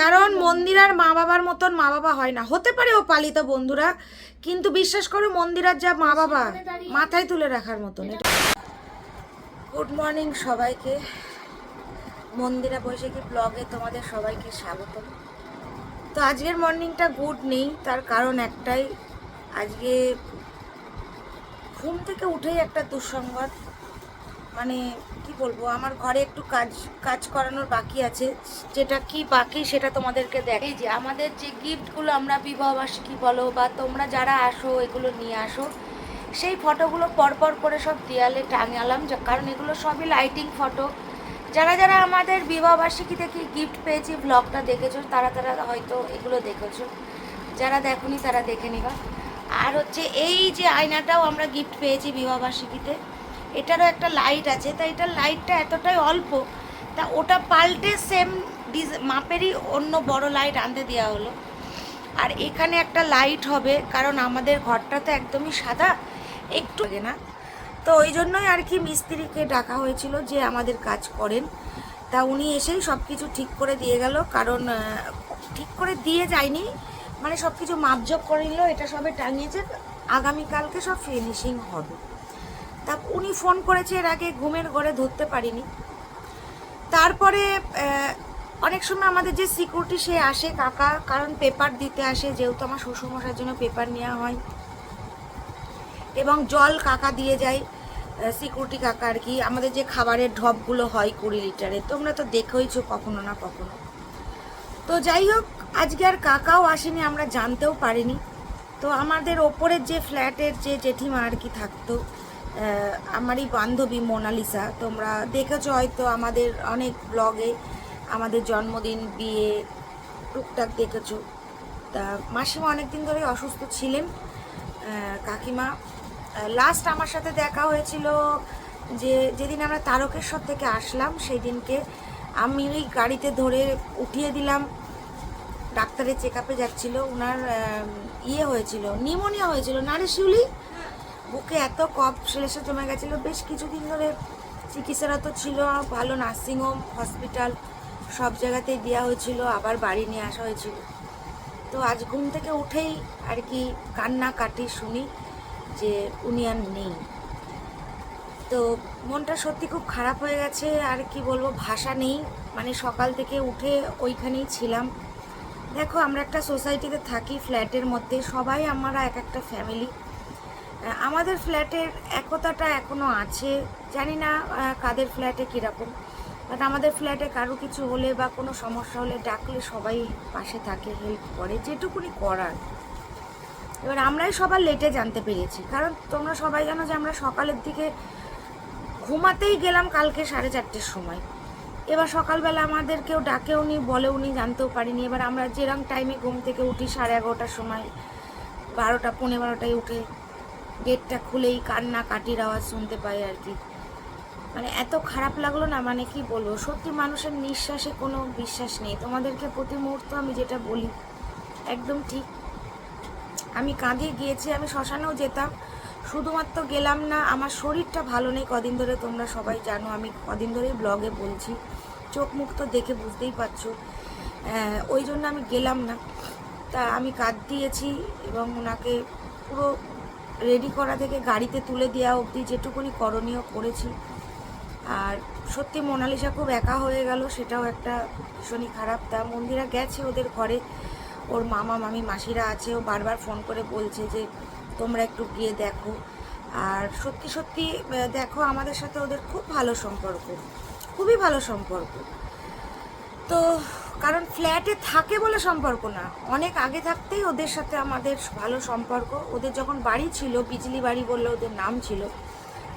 কারণ মন্দিরার মা বাবার মতন মা বাবা হয় না। হতে পারে ও পালিত বন্ধুরা, কিন্তু বিশ্বাস করো মন্দিরার যা মা বাবা মাথায় তুলে রাখার মতন। গুড মর্নিং সবাইকে। মন্দিরা বৈশাখী ব্লগে তোমাদের সবাইকে স্বাগত তো আজকের মর্নিংটা গুড নেই, তার কারণ একটাই। আজকে ঘুম থেকে উঠেই একটা দুঃসংবাদ। মানে কি বলব, আমার ঘরে একটু কাজ কাজ করানোর বাকি আছে। যেটা কি বাকি সেটা তোমাদেরকে দেখ। যে আমাদের যে গিফটগুলো আমরা বিবাহবার্ষিকী বলো বা তোমরা যারা আসো, এগুলো নিয়ে আসো, সেই ফটোগুলো পরপর করে সব দেয়ালে টাঙালাম কারণ এগুলো সবই লাইটিং ফটো যারা যারা আমাদের বিবাহবার্ষিকী থেকে গিফট পেয়েছি ব্লগটা দেখেছ, তারা তারা হয়তো এগুলো দেখেছ। যারা দেখোনি তারা দেখে নিবা। আর হচ্ছে এই যে আয়নাটাও আমরা গিফট পেয়েছি বিবাহবার্ষিকীতে এটারও একটা লাইট আছে, তা এটার লাইটটা এতটাই অল্প, তা ওটা পাল্টে সেম ডিজ মাপেরই অন্য বড় লাইট আনতে দেওয়া হলো। আর এখানে একটা লাইট হবে, কারণ আমাদের ঘরটা তো একদমই সাদা, একটু না। তো ওই জন্যই আর কি মিস্ত্রিকে ডাকা হয়েছিল যে আমাদের কাজ করেন। তা উনি এসেই সব কিছু ঠিক করে দিয়ে গেল, কারণ ঠিক করে দিয়ে যায়নি মানে সব কিছু মাপজোপ করে নিল, এটা সবে টাঙিয়েছে, আগামীকালকে সব ফিনিশিং হবে। তা উনি ফোন করেছে এর আগে, ঘুমের ঘরে ধরতে পারিনি। তারপরে অনেক সময় আমাদের যে সিকিউরিটি সে আসে, কাকা, কারণ পেপার দিতে আসে, যেহেতু আমার শ্বশুরমশার জন্য পেপার নেওয়া হয়। এবং জল কাকা দিয়ে যায় সিকিউরিটি কাকা আর কি। আমাদের যে খাবারের ঢপগুলো হয় কুড়ি লিটারে, তোমরা তো দেখেইছো কখনো না কখনো। তো যাই হোক, আজকে আর কাকাও আসেনি, আমরা জানতেও পারিনি। তো আমাদের ওপরের যে ফ্ল্যাটের যে জেঠিমা আর কি থাকতো আমারই বান্ধবী মোনালিসা, তোমরা দেখেছ হয়তো আমাদের অনেক ব্লগে আমাদের জন্মদিন, বিয়ে, টুকটাক দেখেছ। তা মাসিমা অনেক দিন ধরে অসুস্থ ছিলেন। কাকিমা লাস্ট আমার সাথে দেখা হয়েছিল যে যেদিন আমরা তারকেশ্বর থেকে আসলাম সেই দিনকে আমি ওই গাড়িতে ধরে উঠিয়ে দিলাম। ডাক্তারের চেক আপে যাচ্ছিল ওনার ইয়ে হয়েছিল নিউমোনিয়া হয়েছিল। নারে শিউলি বুকে এত কফ সেলেসে জমে গেছিল। বেশ কিছুদিন ধরে চিকিৎসারত ছিল, ভালো নার্সিংহোম, হসপিটাল সব জায়গাতেই দেওয়া হয়েছিল, আবার বাড়ি নিয়ে আসা হয়েছিল। তো আজ ঘুম থেকে উঠেই আর কি কান্না কাটি শুনি যে উনি আর নেই। তো মনটা সত্যি খুব খারাপ হয়ে গেছে, আর কি বলব, ভাষা নেই। মানে সকাল থেকে উঠে ওইখানেই ছিলাম। দেখো, আমরা একটা সোসাইটিতে থাকি, ফ্ল্যাটের মধ্যে। সবাই আমরা এক একটা ফ্যামিলি। আমাদের ফ্ল্যাটের একতাটা এখনও আছে। জানি না কাদের ফ্ল্যাটে কীরকম। বাট আমাদের ফ্ল্যাটে কারও কিছু হলে বা কোনো সমস্যা হলে ডাকলে সবাই পাশে থাকে, হেল্প করে, যেটুকুনি করার। এবার আমরাই সবার লেটে জানতে পেরেছি। কারণ তোমরা সবাই জানো যে আমরা সকালের দিকে ঘুমাতেই গেলাম কালকে সাড়ে চারটের সময়। এবার সকালবেলা আমাদের কেউ ডাকেও নি, বলেও নি, জানতেও পারিনি। এবার আমরা যেরকম টাইমে ঘুম থেকে উঠি সাড়ে এগারোটার সময়, বারোটা পনেরো বারোটায় উঠে গেটটা খুলেই কান্না কাটির আওয়াজ শুনতে পাই আর কি। মানে এত খারাপ লাগল না মানে কি বলব? সত্যি মানুষের নিঃশ্বাসে কোনো বিশ্বাস নেই। তোমাদেরকে প্রতি মুহূর্ত আমি যেটা বলি, একদম ঠিক। আমি কাঁদে গিয়েছি, আমি শ্মশানেও যেতাম। শুধুমাত্র গেলাম না, আমার শরীরটা ভালো নেই কদিন ধরে, তোমরা সবাই জানো, আমি কদিন ধরেই ব্লগে বলছি। চোখ মুখ তো দেখে বুঝতেই পারছ। ওই জন্য আমি গেলাম না। তা আমি কাঁদ দিয়েছি এবং ওনাকে পুরো রেডি করা থেকে গাড়িতে তুলে দেওয়া অবধি যেটুকুনি করণীয় করেছি। আর সত্যি মোনালিসা খুব একা হয়ে গেল, সেটাও একটা ভীষণই খারাপ তা। মন্দিরা গেছে ওদের ঘরে। ওর মামা, মামি, মাসিরা আছে। ও বারবার ফোন করে বলছে যে, তোমরা একটু গিয়ে দেখো। আর সত্যি সত্যি দেখো, আমাদের সাথে ওদের খুব ভালো সম্পর্ক। খুবই ভালো সম্পর্ক। তো কারণ ফ্ল্যাটে থাকে বলে সম্পর্ক না। অনেক আগে থাকতেই ওদের সাথে আমাদের ভালো সম্পর্ক। ওদের যখন বাড়ি ছিল, বিজলি বাড়ি বললে ওদের নাম ছিল।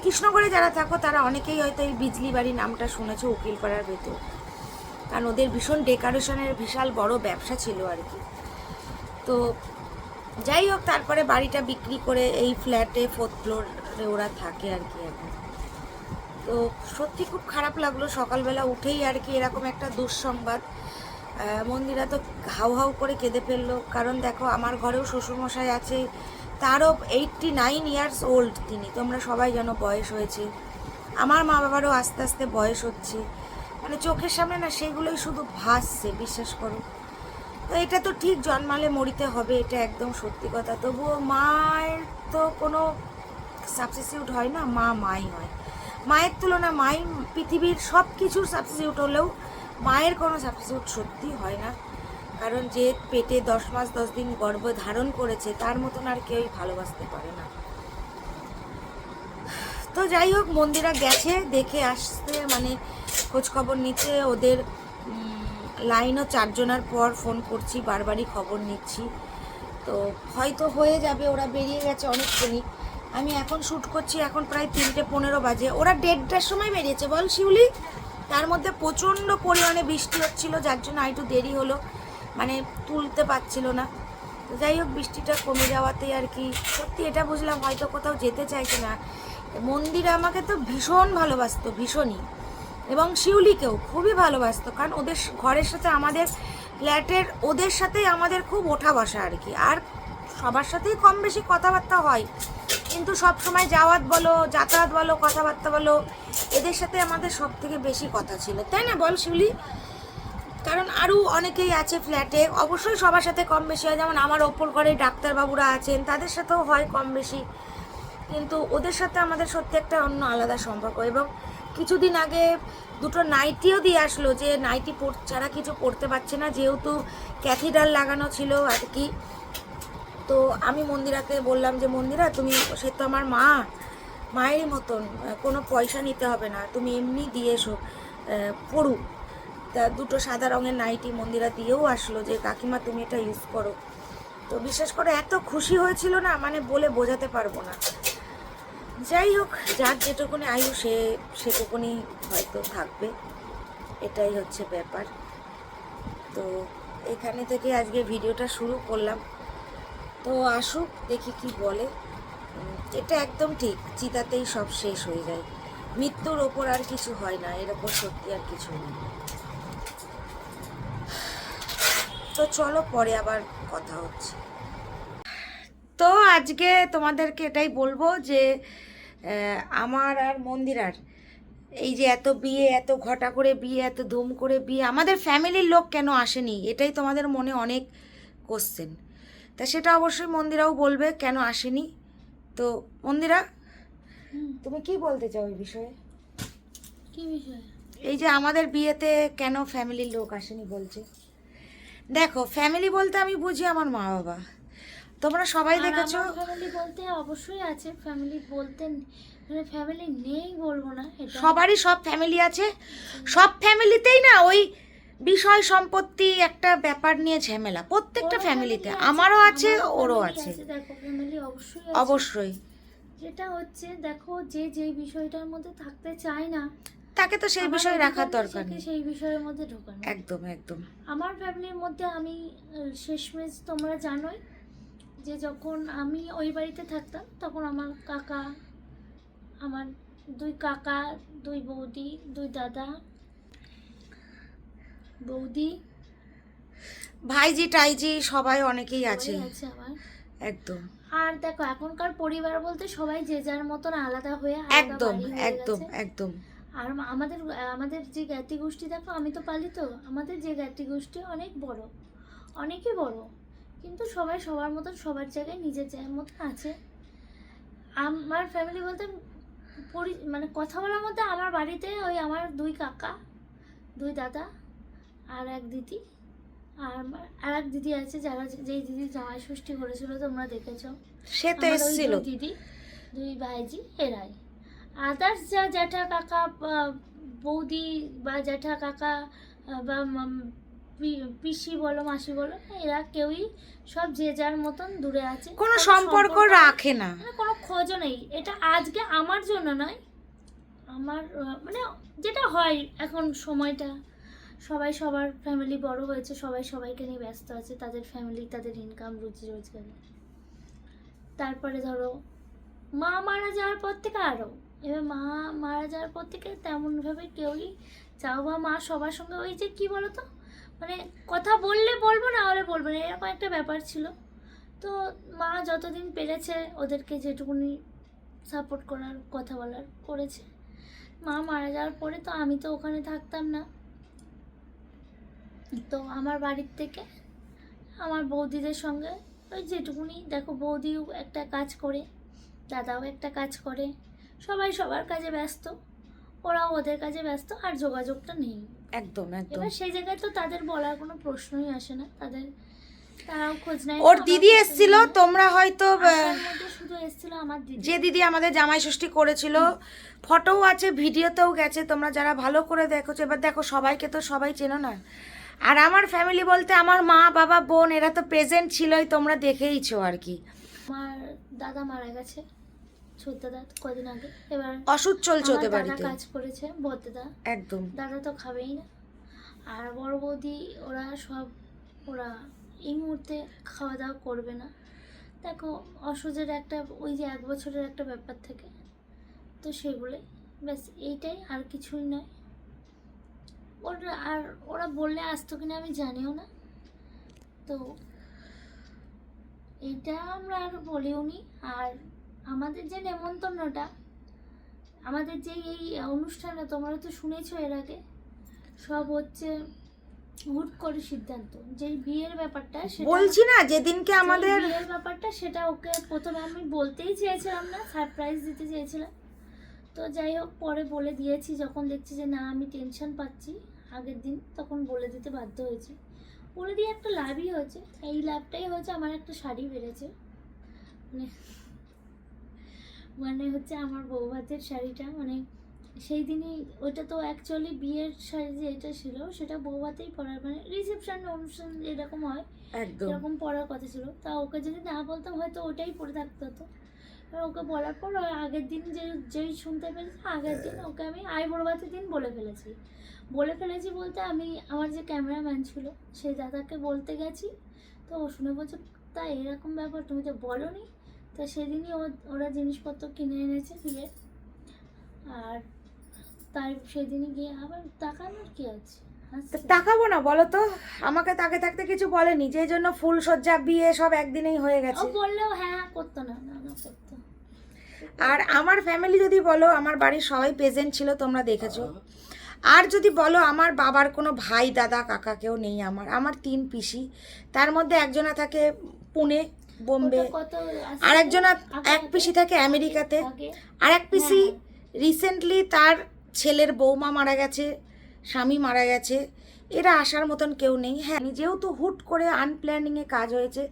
কৃষ্ণগড়ে যারা থাকো, তারা অনেকেই হয়তো এই বিজলি বাড়ি নামটা শুনেছো উকিলপাড়ার ভেতর। কারণ ওদের ভীষণ ডেকোরেশনের বিশাল বড় ব্যবসা ছিল আর কি। তো যাই হোক, তারপরে বাড়িটা বিক্রি করে এই ফ্ল্যাটে ফোর্থ ফ্লোরে ওরা থাকে আর কি এখন। তো সত্যি খুব খারাপ লাগল। সকালবেলা উঠেই আর কি এরকম একটা দুঃসংবাদ। মন্দিরা তো হাউ হাউ করে কেঁদে ফেলল। কারণ দেখো, আমার ঘরেও শ্বশুরমশাই আছে, তারও এইটটি নাইন ইয়ার্স ওল্ড তিনি। তোমরা সবাই যেন বয়স হয়েছে। আমার মা বাবারও আস্তে আস্তে বয়স হচ্ছে। মানে চোখের সামনে না, সেগুলোই শুধু ভাসছে, বিশ্বাস করো। তো এটা তো ঠিক, জন্মালে মরিতে হবে, এটা একদম সত্যি কথা। তবুও মায়ের তো কোনো সাবস্টিটিউট হয় না, মা মাই হয়। মায়ের তুলনা মাই পৃথিবীর সব কিছুর সাবস্টিটিউট হলেও মায়ের কোনো সাবস্টিটিউট সত্যি হয় না। কারণ যে পেটে দশ মাস দশ দিন গর্ভ ধারণ করেছে, তার মতন আর কেউই ভালোবাসতে পারে না। তো যাই হোক, মন্দিরা গেছে, দেখে আসতে মানে খোঁজখবর নিতে ওদের লাইনও চারজনার পর ফোন করছি, বারবারই খবর নিচ্ছি। তো হয়তো হয়ে যাবে, ওরা বেরিয়ে গেছে অনেকক্ষণই। আমি এখন শ্যুট করছি, এখন প্রায় তিনটে পনেরো বাজে। ওরা দেড়টার সময় বেরিয়েছে, বল শিউলি? তার মধ্যে প্রচণ্ড পরিমাণে বৃষ্টি হচ্ছিল, যার জন্য একটু দেরি হলো। মানে তুলতে পারছিল না। তো যাই হোক, বৃষ্টিটা কমে যাওয়াতে আর কি। সত্যি এটা বুঝলাম, হয়তো কোথাও যেতে চাইছে না। মন্দির আমাকে তো ভীষণ ভালোবাসতো, ভীষণই। এবং শিউলিকেও খুবই ভালোবাসতো, কারণ ওদের ঘরের সাথে আমাদের ফ্ল্যাটের, ওদের সাথেই আমাদের খুব ওঠা বসা আর কি। আর সবার সাথেই কম বেশি কথাবার্তা হয়। কিন্তু সব সময় যাওয়াত বলো, যাতায়াত বলো, কথাবার্তা বলো, এদের সাথে আমাদের সব থেকে বেশি কথা ছিল। তাই না বল শিউলি? কারণ আরও অনেকেই আছে ফ্ল্যাটে, অবশ্যই সবার সাথে কম বেশি হয়। যেমন আমার ওপর ঘরে ডাক্তারবাবুরা আছেন, তাদের সাথেও হয় কম বেশি। কিন্তু ওদের সাথে আমাদের সত্যি একটা অন্য আলাদা সম্পর্ক। এবং কিছুদিন আগে দুটো নাইটিও দিয়ে আসলো যে, নাইটি পড় ছাড়া কিছু পড়তে পারছে না, যেহেতু ক্যাথিডাল লাগানো ছিল আর কি। তো আমি মন্দিরাকে বললাম যে, মন্দিরা, তুমি, সে তো আমার মা মায়েরই মতন, কোনো পয়সা নিতে হবে না, তুমি এমনি দিয়ে এসো পড়ুক তা দুটো সাদা রঙের নাইটি মন্দিরা দিয়েও আসলো যে, কাকিমা, তুমি এটা ইউজ করো। তো বিশেষ করে, এত খুশি হয়েছিল না মানে বলে বোঝাতে পারব না। যাই হোক, যার যেটুকুনি আয়ু, সে, সেটুকুনি হয়তো থাকবে। এটাই হচ্ছে ব্যাপার। তো এখানে থেকে আজকে ভিডিওটা শুরু করলাম। তো আসুক, দেখি কি বলে। এটা একদম ঠিক, চিতাতেই সব শেষ হয়ে যায়। মৃত্যুর ওপর আর কিছু হয় না, এর ওপর সত্যি আর কিছু নেই। তো চলো, পরে আবার কথা হচ্ছে। তো আজকে তোমাদেরকে এটাই বলব যে আমার আর মন্দিরার এই যে এত বিয়ে, এত ঘটা করে বিয়ে, এত ধুম করে বিয়ে, আমাদের ফ্যামিলির লোক কেন আসেনি? এটাই তোমাদের মনে অনেক কোশ্চেন তা সেটা অবশ্যই মন্দিরাও বলবে কেন আসেনি। তো মন্দিরা তুমি কি বলতে চাও এই বিষয়ে? কি বিষয়? এই যে আমাদের বিয়েতে কেন ফ্যামিলির লোক আসেনি বলছে। দেখো ফ্যামিলি বলতে আমি বুঝি আমার মা বাবা তোমরা সবাই দেখেছ? ফ্যামিলি বলতে অবশ্যই আছে। ফ্যামিলি বলতে মানে ফ্যামিলি নেই বলব না সবারই সব ফ্যামিলি আছে। সব ফ্যামিলিতেই না ওই বিষয় সম্পত্তি একটা ব্যাপার নিয়ে ঝামেলা প্রত্যেকটা ফ্যামিলিতে আমারও আছে ওরও আছে অবশ্যই যেটা হচ্ছে দেখো যে যেই বিষয়টার মধ্যে থাকতে চায় না তাকে তো সেই বিষয়ে রাখার দরকার নেই। সেই বিষয়ের মধ্যে ঢোকানো? একদম একদম। আমার ফ্যামিলির মধ্যে আমি আহ, শেষমেশ তোমরা জানোই যে যখন আমি ওই বাড়িতে থাকতাম তখন আমার কাকা আমার দুই কাকা দুই বৌদি দুই দাদা বৌদি? ভাইজি টাইজি সবাই অনেকেই আছে। আমার। একদম। আর দেখো এখনকার পরিবার বলতে সবাই যে যার মতন আলাদা হয়ে একদম একদম একদম। আর আমাদের আমাদের যে জ্ঞাতি গোষ্ঠী দেখো আমি তো পালি তো আমাদের যে জ্ঞাতি গোষ্ঠী অনেক বড় অনেকই বড়। কিন্তু সবাই সবার মতন সবার জায়গায় নিজের জায়গার মতন আছে। আমার ফ্যামিলি বলতে পরি মানে কথা বলার মধ্যে আমার বাড়িতে ওই আমার দুই কাকা দুই দাদা আর এক দিদি। আর আর এক দিদি আছে যারা যেই দিদি জামাই ষষ্ঠী করেছিল তোমরা দেখেছ। সে তো এসেছিল। দিদি দুই ভাইজি এরাই। আদার্স যা জ্যাঠা কাকা বৌদি বা জ্যাঠা কাকা বা পিসি বলো মাসি বলো এরা কেউই সব যে যার মতন দূরে আছে। কোনো সম্পর্ক রাখে না। মানে কোনো খোঁজও নেই। এটা আজকে আমার জন্য নয়। আমার মানে যেটা হয় এখন সময়টা। সবাই সবার ফ্যামিলি বড় হয়েছে, সবাই সবাইকে নিয়ে ব্যস্ত আছে, তাদের ফ্যামিলি তাদের ইনকাম রুজি রোজগারে। তারপরে ধরো, মা মারা যাওয়ার পর থেকে আরও এবার মা মারা যাওয়ার পর থেকে তেমনভাবে কেউই চাও বা মা সবার সঙ্গে ওই যে কী বলো তো মানে কথা বললে বলব, না হলে বলব না, এরকম একটা ব্যাপার ছিল। তো মা যতদিন পেরেছে ওদেরকে যেটুকুনি সাপোর্ট করার, কথা বলার করেছে। মা মারা যাওয়ার পরে তো আমি তো ওখানে থাকতাম না। তো আমার বাড়ির থেকে আমার বৌদিদের সঙ্গে ওই যেটুকুনি দেখো বৌদিও একটা কাজ করে দাদাও একটা কাজ করে সবাই সবার কাজে ব্যস্ত ওরাও ওদের কাজে ব্যস্ত আর যোগাযোগটা নেই। একদম একদম। এবার সেই জায়গায় তো তাদের বলার কোনো প্রশ্নই আসে না তাদের তারাও খোঁজ নেয়। ওর দিদি এসছিল। তোমরা হয়তো শুধু এসছিল আমার দিদি। যে দিদি আমাদের জামাই ষষ্ঠী করেছিল ফটোও আছে ভিডিওতেও গেছে তোমরা যারা ভালো করে দেখোছো এবার দেখো সবাইকে তো সবাই চেনো না। আর আমার ফ্যামিলি বলতে আমার মা বাবা বোন এরা তো প্রেজেন্ট ছিলই তোমরা দেখেইছো আর কি। আমার দাদা মারা গেছে ছোট দাদা কদিন আগে। এবার অসুখ চলছে ওদের বাড়িতে। কাজ করেছে বদ্দাদা একদম। দাদা তো খাবেই না। আর বড় বৌদি ওরা সব ওরা এই মুহূর্তে খাওয়া দাওয়া করবে না। দেখো অসুজের একটা ওই যে এক বছরের একটা ব্যাপার থেকে তো সেগুলোই। ব্যাস এইটাই আর কিছুই নয়। ওরা আর ওরা বললে আসতো কিনা আমি জানিও না। তো এইটা আমরা আর বলিও নি। আর আমাদের যে নেমন্তন্নটা আমাদের যে এই অনুষ্ঠানটা তোমরা তো শুনেছ এর আগে সব হচ্ছে হুট করে সিদ্ধান্ত। যে বিয়ের ব্যাপারটা সেটা বলছি না যেদিনকে আমাদের বিয়ের ব্যাপারটা সেটা ওকে প্রথমে আমি বলতেই চেয়েছিলাম না সারপ্রাইজ দিতে চেয়েছিলাম। তো যাই হোক পরে বলে দিয়েছি যখন দেখছি যে না আমি টেনশন পাচ্ছি আগের দিন তখন বলে দিতে বাধ্য হয়েছি। বলে দিয়ে একটা লাভই হয়েছে এই লাভটাই হয়েছে আমার একটা শাড়ি বেড়েছে। মানে মানে হচ্ছে আমার বৌভাতের শাড়িটা মানে সেই দিনই ওটা তো অ্যাকচুয়ালি বিয়ের শাড়ি যে এটা ছিল সেটা বৌভাতেই পরার মানে রিসেপশন অনুষ্ঠান এরকম হয় এরকম পরার কথা ছিল। তা ওকে যদি না বলতাম হয়তো ওটাই পরে থাকতে হতো। ওকে বলার পর আগের দিন যে, যেই শুনতে পেরেছি আগের দিন ওকে আমি আইবুড়োবাতের দিন বলে ফেলেছি। বলে ফেলেছি বলতে আমি, আমার যে ক্যামেরাম্যান ছিল, সেই দাদাকে বলতে গেছি। তো ও শুনে বলছে, তা এরকম ব্যাপার, তুমি তো বলো নি তা সেদিনই ওরা জিনিসপত্র কিনে এনেছে বিয়ে আর তাই সেদিনই গিয়ে আবার তাকানোর কী আছে। তাকাবো না বলো তো। আমাকে তাকে থাকতে কিছু বলেনি যে জন্য ফুল সজ্জা বিয়ে সব একদিনেই হয়ে ও গেছে বললেও হ্যাঁ হ্যাঁ করতো না করতো। আর আমার ফ্যামিলি যদি বলো আমার বাড়ির সবাই প্রেজেন্ট ছিল তোমরা দেখেছ। আর যদি বলো আমার বাবার কোনো ভাই দাদা কাকা কেউ নেই আমার। আমার তিন পিসি। তার মধ্যে একজনা থাকে পুনে বোম্বে? আর একজনা এক পিসি থাকে আমেরিকাতে। আর এক পিসি হ্যাঁ, রিসেন্টলি তার ছেলের বৌমা মারা গেছে। স্বামী মারা গেছে। এরা আসার মতন কেউ নেই। হ্যাঁ যেহেতু হুট করে আনপ্ল্যানিংয়ে কাজ হয়েছে,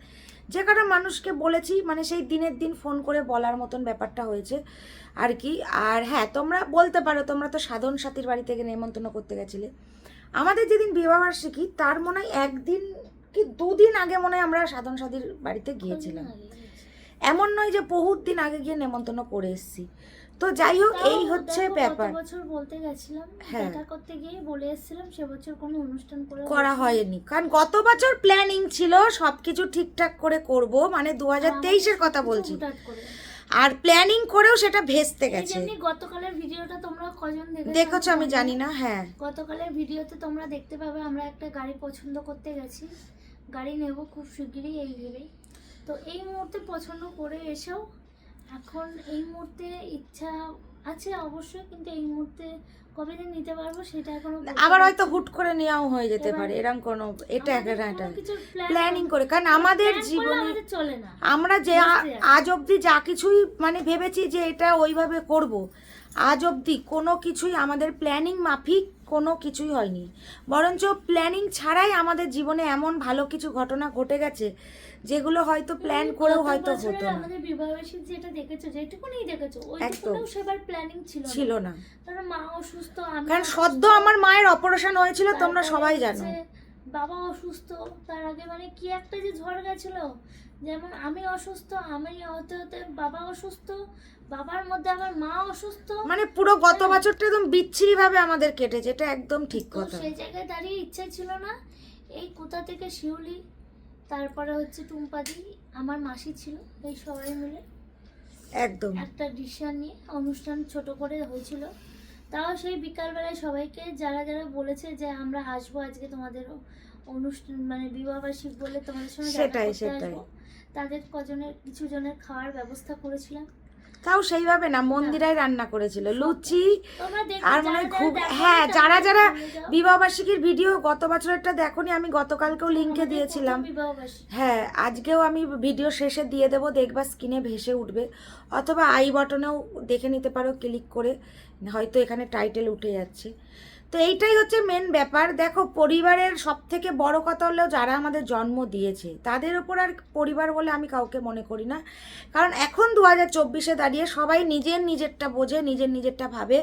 যে কটা মানুষকে বলেছি মানে সেই দিনের দিন ফোন করে বলার মতন ব্যাপারটা হয়েছে আর কি। আর হ্যাঁ তোমরা বলতে পারো, তোমরা তো সাধন সাথীর বাড়ি থেকে নেমন্তন্ন করতে গেছিলে। আমাদের যেদিন বিবাহবার্ষিকী তার মনে হয় একদিন কি দুদিন আগে মনে হয় আমরা সাধন সাথীর বাড়িতে গিয়েছিলাম। এমন নয় যে বহুত দিন আগে গিয়ে নেমন্তন্ন করে এসেছি। তো যাই হোক এই হচ্ছে ব্যাপার। বছর বলতে গেছিলাম হ্যাঁ। দেখা করতে গিয়ে বলে এসেছিলাম সে বছর কোনো অনুষ্ঠান করে করা হয়নি। কারণ গত বছর প্ল্যানিং ছিল সবকিছু ঠিকঠাক করে করব মানে দু হাজার তেইশের কথা বলছি। আর প্ল্যানিং করেও সেটা ভেস্তে গেছে। গতকালের ভিডিওটা তোমরা কজন দেখেছ দেখেছ আমি জানি না। হ্যাঁ। গতকালের ভিডিওতে তোমরা দেখতে পাবে আমরা একটা গাড়ি পছন্দ করতে গেছি। গাড়ি নেব খুব শিগগিরই এই ভেবেই তো এই মুহূর্তে পছন্দ করে এসেও এখন এই মুহূর্তে ইচ্ছা আছে অবশ্যই কিন্তু এই মুহূর্তে কবে যে নিতে পারব সেটা এখনও আবার হয়তো হুট করে নেওয়াও হয়ে যেতে পারে এরকম কোনো এটা একটা প্ল্যানিং করে কারণ আমাদের জীবনে চলে না। আমরা যে আজ অবধি যা কিছুই মানে ভেবেছি যে এটা ওইভাবে করব আজ অবধি কোনো কিছুই আমাদের প্ল্যানিং মাফিক কোনো কিছুই হয়নি। বরঞ্চ প্ল্যানিং ছাড়াই আমাদের জীবনে এমন ভালো কিছু ঘটনা ঘটে গেছে যেগুলো হয়তো প্ল্যান তুমি করেও হয়তো হতো না। আমাদের বিবাহবার্ষিকী যেটা দেখেছ যেটুকুনি দেখেছ একদম। ওইটুকুনেও সেবার প্ল্যানিং ছিল ছিল না। কারণ মা অসুস্থ আমি কারণ। সদ্য আমার মায়ের অপারেশন হয়েছিল তোমরা সবাই জানো। বাবা অসুস্থ তার আগে মানে কি একটা যে ঝড় গেছিল যেমন আমি অসুস্থ আমি হতে হতে বাবা অসুস্থ বাবার মধ্যে আমার মা অসুস্থ। মানে পুরো গত বছরটা একদম বিচ্ছিরি ভাবে আমাদের কেটেছে এটা একদম ঠিক কথা। সেই জায়গায় দাঁড়িয়ে ইচ্ছা ছিল না এই কোথা থেকে শিউলি তারপরে হচ্ছে টুম্পাদি আমার মাসি ছিল এই সবাই মিলে একদম। একটা ডিসিশন নিয়ে অনুষ্ঠান ছোট করে হয়েছিল। তাও সেই বিকালবেলায় সবাইকে যারা যারা বলেছে যে আমরা আসব আজকে তোমাদের অনুষ্ঠান মানে বিবাহবার্ষিক বলে তোমাদের সঙ্গে সেটাই, সেটাই। আসব তাদের কজনের কিছু জনের খাওয়ার ব্যবস্থা করেছিলাম। তাও সেইভাবে না মন্দিরাই রান্না করেছিল। লুচি আর মনে হয় খুব হ্যাঁ যারা যারা বিবাহবার্ষিকীর ভিডিও গত বছরেরটা দেখোনি আমি গতকালকেও লিঙ্কে দিয়েছিলাম। হ্যাঁ আজকেও আমি ভিডিও শেষে দিয়ে দেবো দেখবা স্ক্রিনে ভেসে উঠবে। অথবা আই বটনেও দেখে নিতে পারো ক্লিক করে। হয়তো এখানে টাইটেল উঠে যাচ্ছে। তো এইটাই হচ্ছে মেন ব্যাপার। দেখো পরিবারের সব থেকে বড় কথা হলো যারা আমাদের জন্ম দিয়েছে তাদের ওপর আর পরিবার বলে আমি কাউকে মনে করি না। কারণ এখন দু হাজার চব্বিশে দাঁড়িয়ে সবাই নিজের নিজেরটা বোঝে নিজের নিজেরটা ভাবে।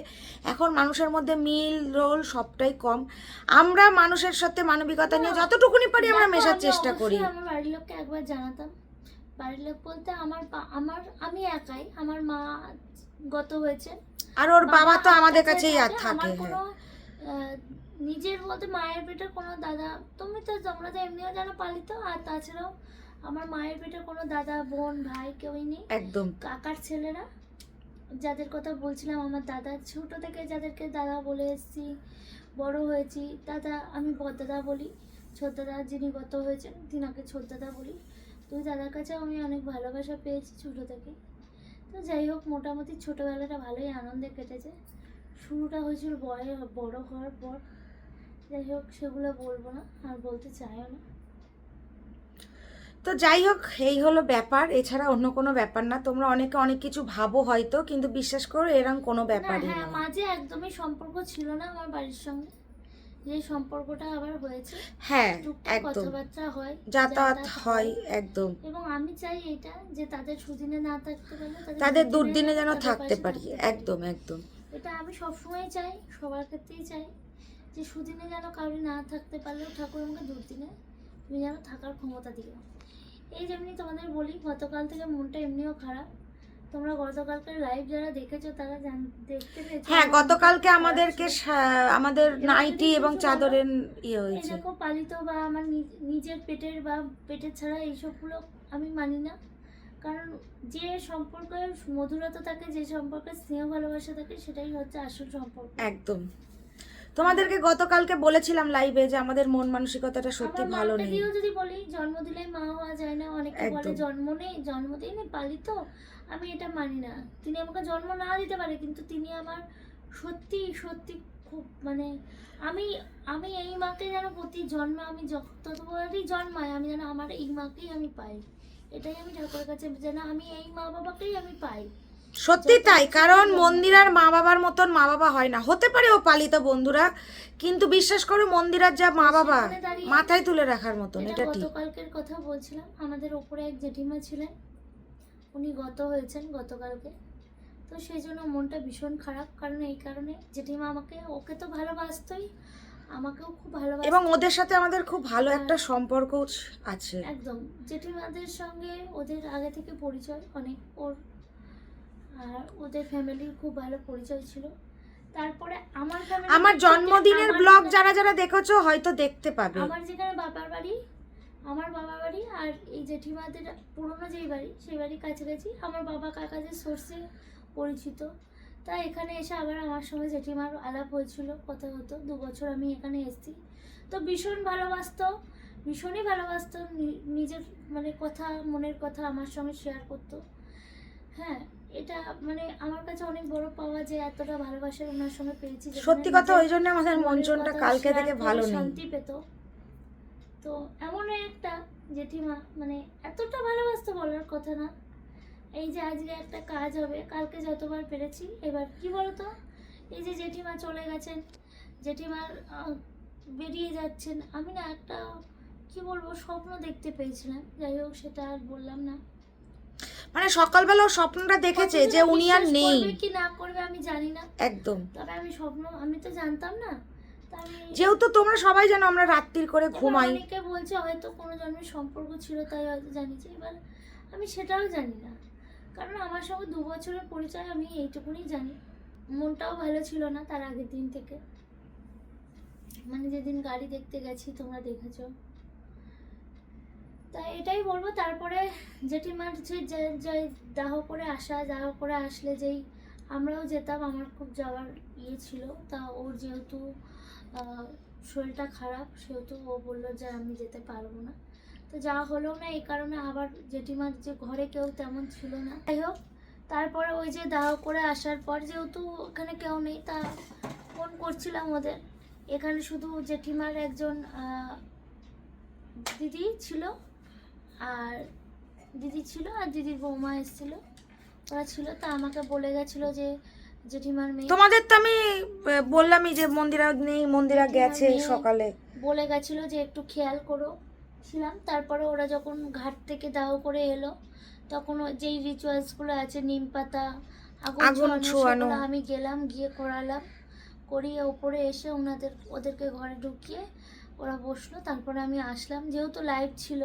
এখন মানুষের মধ্যে মিল রোল সবটাই কম। আমরা মানুষের সাথে মানবিকতা নিয়ে যতটুকুনি পারি আমরা মেশার চেষ্টা করি। আমার বাড়ির লোককে একবার জানাতাম। বাড়ির লোক বলতে আমার আমার আমি একাই। আমার মা গত হয়েছে। আর ওর বাবা তো আমাদের কাছেই আর থাকে, আমার নিজের বলতে মায়ের পেটের কোনো দাদা তুমি তো তোমরা তো এমনিও জানো পালিত আর তাছাড়াও আমার মায়ের পেটের কোনো দাদা বোন ভাই কেউই নেই। একদম। কাকার ছেলেরা যাদের কথা বলছিলাম আমার দাদা ছোট থেকে যাদেরকে দাদা বলে এসেছি বড় হয়েছি দাদা আমি বড়দাদা বলি ছোট দাদা যিনি গত হয়েছেন তিনাকে ছোট দাদা বলি। দুই দাদার কাছে আমি অনেক ভালোবাসা পেয়েছি ছোট থেকে। তো যাই হোক মোটামুটি ছোটোবেলাটা ভালোই আনন্দে কেটেছে। শুরুটা হয়েছিল বয় বড় হওয়ার পর। যাই হোক সেগুলো বলব না আর বলতে চাইও না। তো যাই হোক এই হলো ব্যাপার। এছাড়া অন্য কোনো ব্যাপার না। তোমরা অনেকে অনেক কিছু ভাবো হয়তো কিন্তু বিশ্বাস করো এরকম কোনো না ব্যাপারই হ্যাঁ মাঝে একদমই সম্পর্ক ছিল না আমার বাড়ির সঙ্গে। যে সম্পর্কটা আবার হয়েছে হ্যাঁ একদম। কথাবার্তা হয় যাতায়াত হয়। একদম। এবং আমি চাই এটা যে তাদের সুদিনে না থাকতে পারলে তাদের দুর্দিনে যেন থাকতে পারি। একদম একদম। এটা আমি সবসময় চাই সবার ক্ষেত্রেই চাই যে সুদিনে যেন কাউরি না থাকতে পারলেও ঠাকুর আমাকে দুর্দিনে তুমি যেন থাকার ক্ষমতা দিও এই যেমনি তোমাদের বলি গতকাল থেকে মনটা এমনিও খারাপ। তোমরা গতকালকার লাইভ যারা দেখেছ তারা জান- দেখতে পেয়েছ হ্যাঁ গতকালকে আমাদেরকে আমাদের নাইটি এবং চাদরের ইয়ে হয়েছে। পালিত বা আমার নিজের পেটের বা পেটের ছাড়া এইসবগুলো আমি মানি না। কারণ যে সম্পর্কের মধুরতা থাকে যে সম্পর্কে স্নেহ ভালোবাসা থাকে সেটাই হচ্ছে আসল সম্পর্ক। একদম। তোমাদেরকে গতকালকে বলেছিলাম লাইভে যে আমাদের মন মানসিকতাটা সত্যি ভালো নেই। দিয়েও যদি বলি জন্ম দিলেই মা হওয়া যায় না অনেকে বলে জন্ম নেই জন্ম দিইনি পালিত আমি এটা মানি না। তিনি আমাকে জন্ম না দিতে পারে কিন্তু তিনি আমার সত্যি সত্যি খুব মানে আমি আমি এই মাকে যেন প্রতি জন্মে আমি যত- ততবারই জন্মায় আমি যেন আমার এই মাকেই আমি পাই। এটাই আমি ঠাকুরের কাছে যেন আমি এই মা বাবাকেই আমি পাই। সত্যি তাই কারণ মন্দিরার মা বাবার মতন মা বাবা হয় না। হতে পারে ও পালিত বন্ধুরা কিন্তু বিশ্বাস করো মন্দিরার যা মা বাবা মাথায় তুলে রাখার মতন এটা এটা ঠিক। গতকালকের কথা বলছিলাম আমাদের ওপরে এক জেঠিমা ছিলেন উনি গত হয়েছেন গতকালকে। তো সেই জন্য মনটা ভীষণ খারাপ কারণ এই কারণে জেঠিমা আমাকে ওকে তো ভালোবাসতই আমাকেও খুব ভালোবাসত। এবং ওদের সাথে আমাদের খুব ভালো একটা সম্পর্ক আছে। একদম। জেঠিমাদের সঙ্গে ওদের আগে থেকে পরিচয় অনেক ওর আর ওদের ফ্যামিলির খুব ভালো পরিচয় ছিল। তারপরে আমার আমার জন্মদিনের ব্লগ যারা যারা দেখেছ হয়তো দেখতে পাবে। আমার যেখানে বাবার বাড়ি আমার বাবা বাড়ি আর এই জেঠিমাদের পুরনো যেই বাড়ি সেই বাড়ির কাছাকাছি আমার বাবা কাকাদের সোর্সে পরিচিত। তাই এখানে এসে আবার আমার সঙ্গে জেঠিমার আলাপ হয়েছিল কথা হতো। দু বছর আমি এখানে এসেছি। তো ভীষণ ভালোবাসতো ভীষণই ভালোবাসত। নিজের মানে কথা মনের কথা আমার সঙ্গে শেয়ার করতো। হ্যাঁ এটা মানে আমার কাছে অনেক বড় পাওয়া যে এতটা ভালোবাসা ওনার সঙ্গে পেয়েছি সত্যি কথা ওই জন্য আমাদের মনের চনটা কথা কালকে থেকে ভালো নেই। শান্তি পেত। তো এমন একটা জেঠিমা মানে এতটা ভালোবাসতো বলার কথা না। এই যে আজকে একটা কাজ হবে কালকে যতবার পেরেছি এবার কি বলতো? এই যে জেঠিমা চলে গেছেন জেঠিমার বেরিয়ে যাচ্ছেন আমি না একটা কি বলব স্বপ্ন দেখতে পেয়েছিলাম। যাই হোক সেটা আর বললাম না। মানে সকালবেলা স্বপ্নটা দেখেছে যে উনি আর নেই। কি না করবে আমি জানি না। একদম। তবে আমি স্বপ্ন আমি তো জানতাম না। তা আমি যেহেতু তোমরা সবাই জানো আমরা রাত্রির করে ঘুমাই। অনেকে বলছে হয়তো কোনো জন্মের সম্পর্ক ছিল তাই হয়তো জানিছে এবার আমি সেটাও জানি না। কারণ আমার সঙ্গে দু বছরের পরিচয় আমি এইটুকুনি জানি। মনটাও ভালো ছিল না তার আগের দিন থেকে। মানে যেদিন গাড়ি দেখতে গেছি, তোমরা দেখেছ। তাই এটাই বলব, তারপরে জেঠিমার যে যে- যে দাহ করে আসা, দাহ করে আসলে যেই আমরাও যেতাম, আমার খুব যাওয়ার ইয়ে ছিল। তা ওর যেহেতু শরীরটা খারাপ, সেহেতু ও বলল যে আমি যেতে পারব না। তো যা হলো না এই কারণে আবার জেঠিমার যে ঘরে কেউ তেমন ছিল না। যাই হোক তারপরে ওই যে দাও করে আসার পর যেহেতু ওখানে কেউ নেই তা ফোন করছিলাম ওদের। এখানে শুধু জেঠিমার একজন দিদি ছিল আর দিদি ছিল আর দিদির বৌমা এসেছিল। ওরা ছিল তা আমাকে বলে গেছিল যে জেঠিমার মেয়ে তোমাদের তো আমি বললামই যে মন্দিরা নেই মন্দিরা গেছে সকালে। বলে গেছিল যে একটু খেয়াল করো। ছিলাম। তারপরে ওরা যখন ঘাট থেকে দাও করে এলো তখন যেই রিচুয়ালসগুলো আছে নিম পাতা আগুন ছোঁয়ানো। আমি গেলাম গিয়ে করালাম। করিয়ে উপরে এসে ওনাদের ওদেরকে ঘরে ঢুকিয়ে ওরা বসল। তারপরে আমি আসলাম। যেহেতু লাইভ ছিল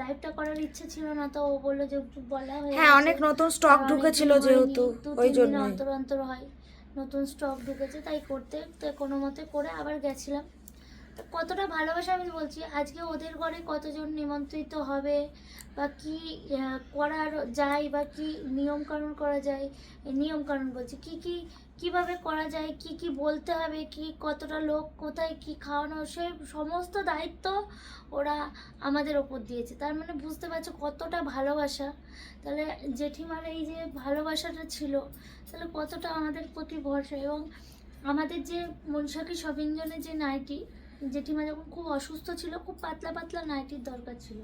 লাইভটা করার ইচ্ছে ছিল না তো ও বলল যে একটু বলা হয়ে হ্যাঁ অনেক নতুন স্টক ঢুকেছিল যেহেতু ওই জন্য অন্তর অন্তর হয় নতুন স্টক ঢুকেছে তাই করতে তো কোনো মতে করে আবার গেছিলাম। কতটা ভালোবাসা আমি বলছি? আজকে ওদের ঘরে কতজন নিমন্ত্রিত হবে? বা কি করার যায় বা কি নিয়ম কানুন করা যায়? নিয়ম কানুন বলছি, কি কি, কীভাবে করা যায়? কি কি বলতে হবে? কি, কতটা লোক কোথায় কি খাওয়ানো? সে সমস্ত দায়িত্ব ওরা আমাদের ওপর দিয়েছে। তার মানে বুঝতে পারছ কতটা ভালোবাসা। তাহলে জেঠিমার এই যে ভালোবাসাটা ছিল, তাহলে কতটা আমাদের প্রতি ভরসা? এবং আমাদের যে মনসাকি শপিং জোনে যে নাইটি জেঠিমা যখন খুব অসুস্থ ছিল খুব পাতলা পাতলা নাইটির দরকার ছিল।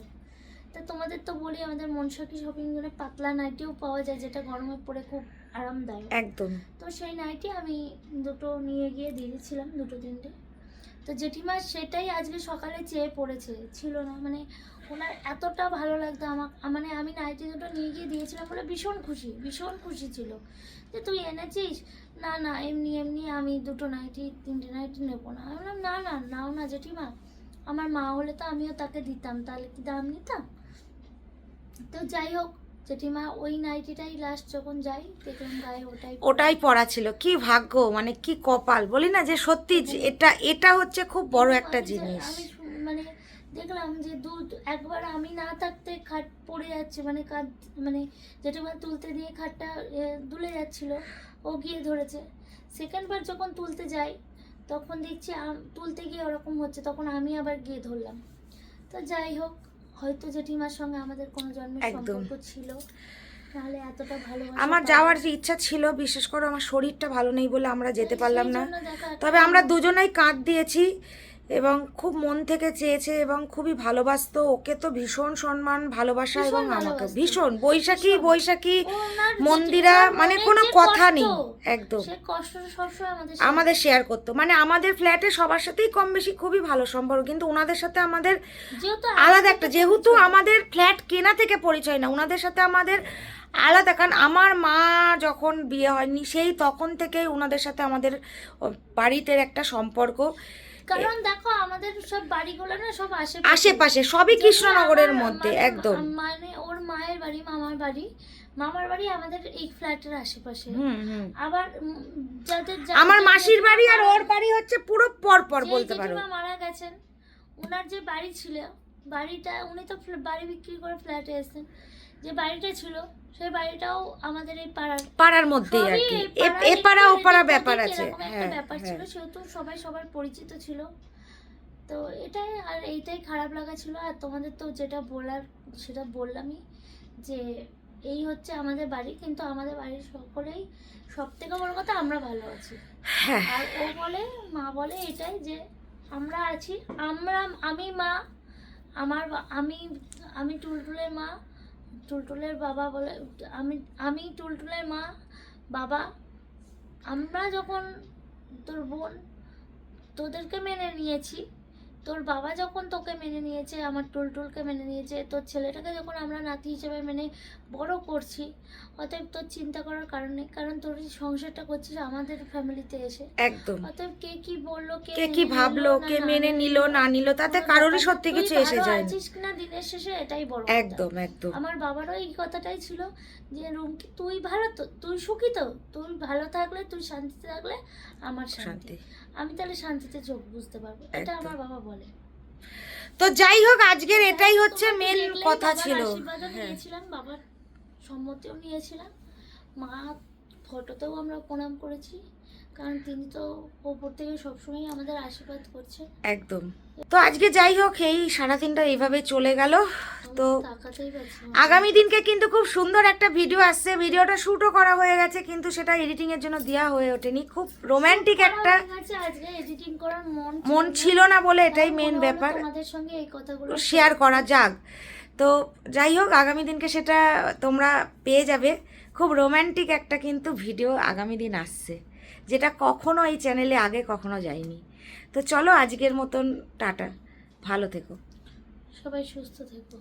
তা তোমাদের তো বলি আমাদের মনসাকি শপিং মলে পাতলা নাইটিও পাওয়া যায় যেটা গরমে পরে খুব আরামদায়ক। একদম। তো সেই নাইটি আমি দুটো নিয়ে গিয়ে দিয়েছিলাম দুটো তিনটে। তো জেঠিমা সেটাই আজকে সকালে চেয়ে পড়েছে ছিল না। মানে ওনার এতটা ভালো লাগতো আমার মানে আমি নাইটি দুটো নিয়ে গিয়ে দিয়েছিলাম বলে ভীষণ খুশি ভীষণ খুশি ছিল। যে তুই এনেছিস? না না এমনি এমনি আমি দুটো নাইটি তিনটে নাইটি নেব না। আমি বললাম না না নাও না জেঠিমা। আমার মা হলে তো আমিও তাকে দিতাম তাহলে কি দাম নিতাম? তো যাই হোক জেঠিমা ওই নাইটিটাই লাস্ট যখন যাই দেখলাম গায়ে ওটাই ওটাই পড়া ছিল। কি ভাগ্য মানে কি কপাল। বলি না যে সত্যি যে এটা এটা হচ্ছে খুব বড় একটা জিনিস। আমি মানে দেখলাম যে দুধ একবার আমি না থাকতে খাট পড়ে যাচ্ছে মানে কাঁধ মানে জেঠিমা তুলতে দিয়ে খাটটা দুলে যাচ্ছিল ও গিয়ে ধরেছে। সেকেন্ডবার যখন তুলতে যাই তখন দেখছি তুলতে গিয়ে ওরকম হচ্ছে তখন আমি আবার গিয়ে ধরলাম। তো যাই হোক হয়তো জেঠিমার সঙ্গে আমাদের কোনো জন্মের। সম্পর্ক ছিল নাহলে এতটা ভালো আমার যাওয়ার যে ইচ্ছা ছিল বিশেষ করে আমার শরীরটা ভালো নেই বলে আমরা যেতে পারলাম না। তবে তবে আমরা দুজনেই কাঁদ দিয়েছি। এবং খুব মন থেকে চেয়েছে এবং খুবই ভালোবাসতো। ওকে তো ভীষণ সম্মান ভালোবাসা এবং আমাকে ভীষণ। বৈশাখী বৈশাখী মন্দিরা মানে কোনো কথা নেই একদম। আমাদের শেয়ার করতো। মানে আমাদের ফ্ল্যাটে সবার সাথেই কম বেশি খুবই ভালো সম্পর্ক কিন্তু ওনাদের সাথে আমাদের আলাদা একটা যেহেতু আমাদের ফ্ল্যাট কেনা থেকে পরিচয় না ওনাদের সাথে আমাদের আলাদা কারণ আমার মা যখন বিয়ে হয়নি সেই তখন থেকেই ওনাদের সাথে আমাদের বাড়িতে একটা সম্পর্ক। কারণ দেখো আমাদের সব বাড়িগুলো না সব আশেপাশে। আশেপাশে সবই কৃষ্ণনগরের মধ্যে মানে- একদম। মানে ওর মায়ের বাড়ি মামার বাড়ি মামার বাড়ি আমাদের এই ফ্ল্যাটের আশেপাশে। হুম হুম। আবার যাদের আমার মাসির বাড়ি আর ওর বাড়ি হচ্ছে পুরো পর পর বলতে পারো। মারা গেছেন ওনার যে বাড়ি ছিল বাড়িটা উনি তো বাড়ি বিক্রি করে ফ্ল্যাটে এসেছেন। যে বাড়িটা ছিল সেই বাড়িটাও আমাদের এই পাড়ার পাড়ার মধ্যেই আর কি। এ- একটু ওপাড়া এদিক ব্যাপার আছে। হ্যাঁ ব্যাপার ছিল হ্যাঁ। সেহেতু সবাই সবার পরিচিত ছিল। তো এটাই আর এইটাই খারাপ লাগা ছিল। আর তোমাদের তো যেটা বলার সেটা বললামই যে এই হচ্ছে আমাদের বাড়ি কিন্তু আমাদের বাড়ির সকলেই সব থেকে বড় কথা আমরা ভালো আছি। হ্যাঁ। আর ও বলে মা বলে এটাই যে আমরা আছি আমরা আমি মা আমার আমি আমি টুলটুলের মা টুলটুলের বাবা বলে, আমি আমি টুলটুলের মা, বাবা, আমরা যখন তোর বোন তোদেরকে মেনে নিয়েছি তোর বাবা যখন তোকে মেনে নিয়েছে আমার টুলটুলকে মেনে নিয়েছে তোর ছেলেটাকে যখন আমরা নাতি হিসেবে মেনে বড় করছি অতএব তোর চিন্তা করার কারণ নেই কারণ তোর সংসারটা করছিস আমাদের ফ্যামিলিতে এসে। একদম। অতএব কে কি বলল কে কি ভাবলো কে মেনে নিল না নিল তাতে কোনো কারোরই সত্যি কিছু এসে যায়নি। আছিস কিনা দিনের শেষে এটাই বড় একদম একদম। আমার বাবারও এই কথাটাই ছিল যে রুমকি তুই ভালো তো তুই সুখী তো তুই ভালো থাকলে তুই শান্তিতে থাকলে আমার শান্তি। আমি তাহলে শান্তিতে চোখ বুঝতে পারব। এটা আমার বাবা বলে। তো যাই হোক আজকের এটাই হচ্ছে মেন কথা ছিল। হ্যাঁ। নিয়েছিলাম বাবার সম্মতিও নিয়েছিলাম। মা ফটোতেও আমরা প্রণাম করেছি। কারণ তিনি তো ওপর থেকে সবসময় আমাদের আশীর্বাদ করছে। একদম। তো আজকে যাই হোক এই সারাদিনটা এইভাবে চলে গেল। তো। আগামী দিনকে কিন্তু খুব সুন্দর একটা ভিডিও আসছে। ভিডিওটা শ্যুটও করা হয়ে গেছে কিন্তু সেটা এডিটিং এর জন্য দেওয়া হয়ে ওঠেনি। খুব রোমান্টিক একটা মন ছিল না। বলে এটাই মেন ব্যাপার। শেয়ার করা যাক। তো যাই হোক আগামী দিনকে সেটা তোমরা পেয়ে যাবে। খুব রোমান্টিক একটা কিন্তু ভিডিও আগামী দিন আসছে। যেটা কখনো এই চ্যানেলে আগে কখনো যায়নি। তো চলো আজকের মতন, টাটা। ভালো থেকো। সবাই সুস্থ থেকো।